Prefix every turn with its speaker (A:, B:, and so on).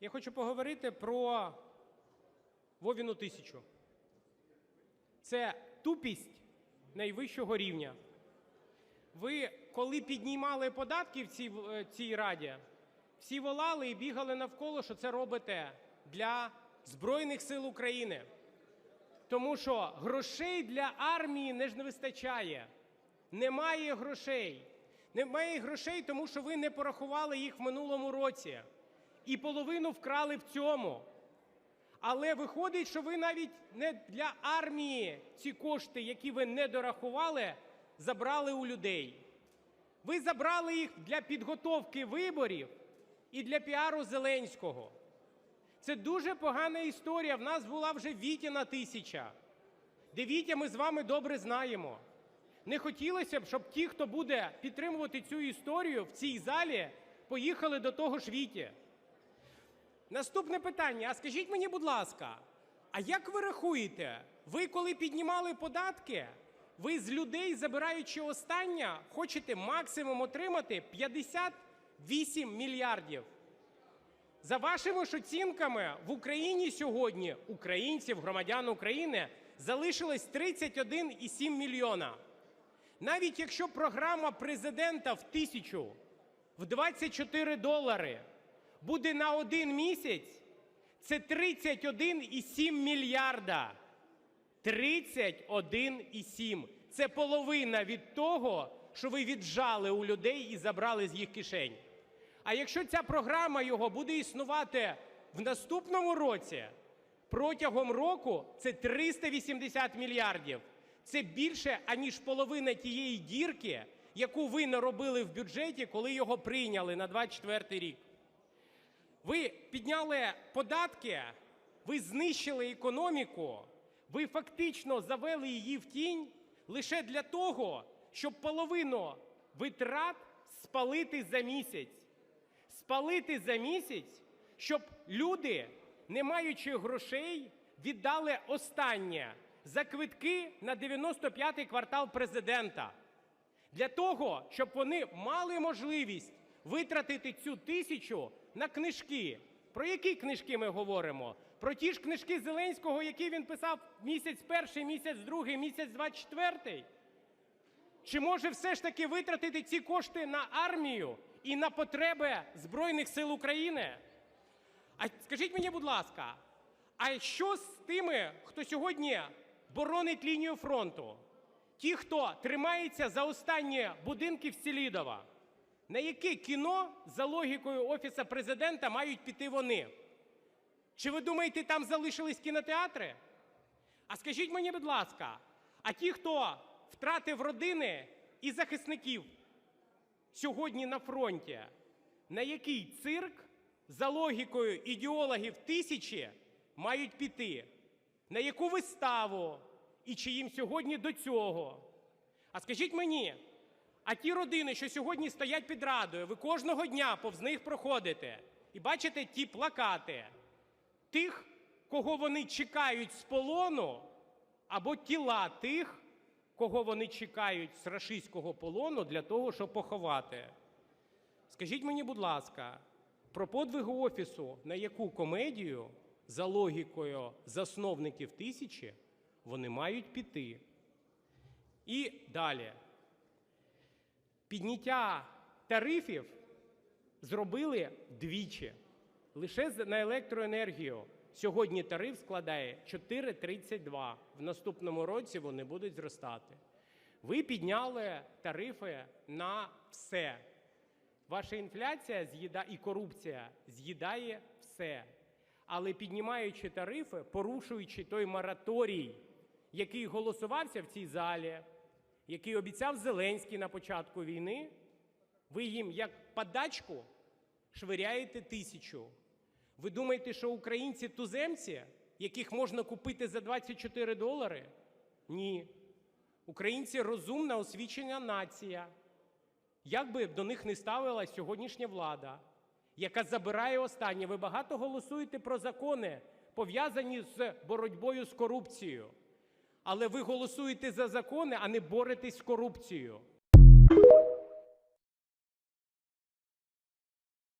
A: Я хочу поговорити про Вовіну тисячу. Це тупість найвищого рівня. Ви, коли піднімали податки в цій, в цій раді, всі волали і бігали навколо, що це робите для Збройних сил України. Тому що грошей для армії не ж не вистачає. Немає грошей. Немає грошей, тому що ви не порахували їх в минулому році. І половину вкрали в цьому. Але виходить, що ви навіть не для армії ці кошти, які ви не дорахували, забрали у людей. Ви забрали їх для підготовки виборів і для піару Зеленського. Це дуже погана історія. В нас була вже Вітіна тисяча. Де Вітя ми з вами добре знаємо. Не хотілося б, щоб ті, хто буде підтримувати цю історію в цій залі, поїхали до того ж Віті. Наступне питання. А скажіть мені, будь ласка, а як ви рахуєте, ви коли піднімали податки, ви з людей, забираючи останнє, хочете максимум отримати 58 мільярдів? За вашими ж оцінками, в Україні сьогодні українців, громадян України, залишилось 31,7 мільйона. Навіть якщо програма президента в тисячу, в 24 долари буде на один місяць, це 31,7 мільярда. 31,7. Це половина від того, що ви віджали у людей і забрали з їх кишень. А якщо ця програма його буде існувати в наступному році, протягом року це 380 мільярдів. Це більше, аніж половина тієї дірки, яку ви наробили в бюджеті, коли його прийняли на 24 рік. Ви підняли податки, ви знищили економіку, ви фактично завели її в тінь лише для того, щоб половину витрат спалити за місяць. Спалити за місяць, щоб люди, не маючи грошей, віддали останнє за квитки на 95-й квартал президента. Для того, щоб вони мали можливість витратити цю тисячу на книжки. Про які книжки ми говоримо? Про ті ж книжки Зеленського, які він писав місяць перший, місяць другий, місяць 24? Чи може все ж таки витратити ці кошти на армію і на потреби Збройних сил України? А скажіть мені, будь ласка, а що з тими, хто сьогодні боронить лінію фронту? Ті, хто тримається за останні будинки в Селідова? На яке кіно за логікою Офісу президента мають піти вони? Чи ви думаєте, там залишились кінотеатри? А скажіть мені, будь ласка, а ті, хто втратив родини і захисників сьогодні на фронті, на який цирк за логікою ідеологів тисячі мають піти? На яку виставу і чи їм сьогодні до цього? А скажіть мені, а ті родини, що сьогодні стоять під радою, ви кожного дня повз них проходите і бачите ті плакати тих, кого вони чекають з полону, або тіла тих, кого вони чекають з рашистського полону для того, щоб поховати. Скажіть мені, будь ласка, про подвиги Офісу, на яку комедію за логікою засновників тисячі вони мають піти. І далі. Підняття тарифів зробили двічі. Лише на електроенергію сьогодні тариф складає 4,32. В наступному році вони будуть зростати. Ви підняли тарифи на все. Ваша інфляція з'їда і корупція з'їдає все. Але піднімаючи тарифи, порушуючи той мораторій, який голосувався в цій залі, який обіцяв Зеленський на початку війни, ви їм як подачку швиряєте тисячу. Ви думаєте, що українці туземці, яких можна купити за 24 долари? Ні. Українці розумна, освічена нація. Як би до них не ставилась сьогоднішня влада, яка забирає останнє. Ви багато голосуєте про закони, пов'язані з боротьбою з корупцією. Але ви голосуєте за закони, а не боретесь з корупцією.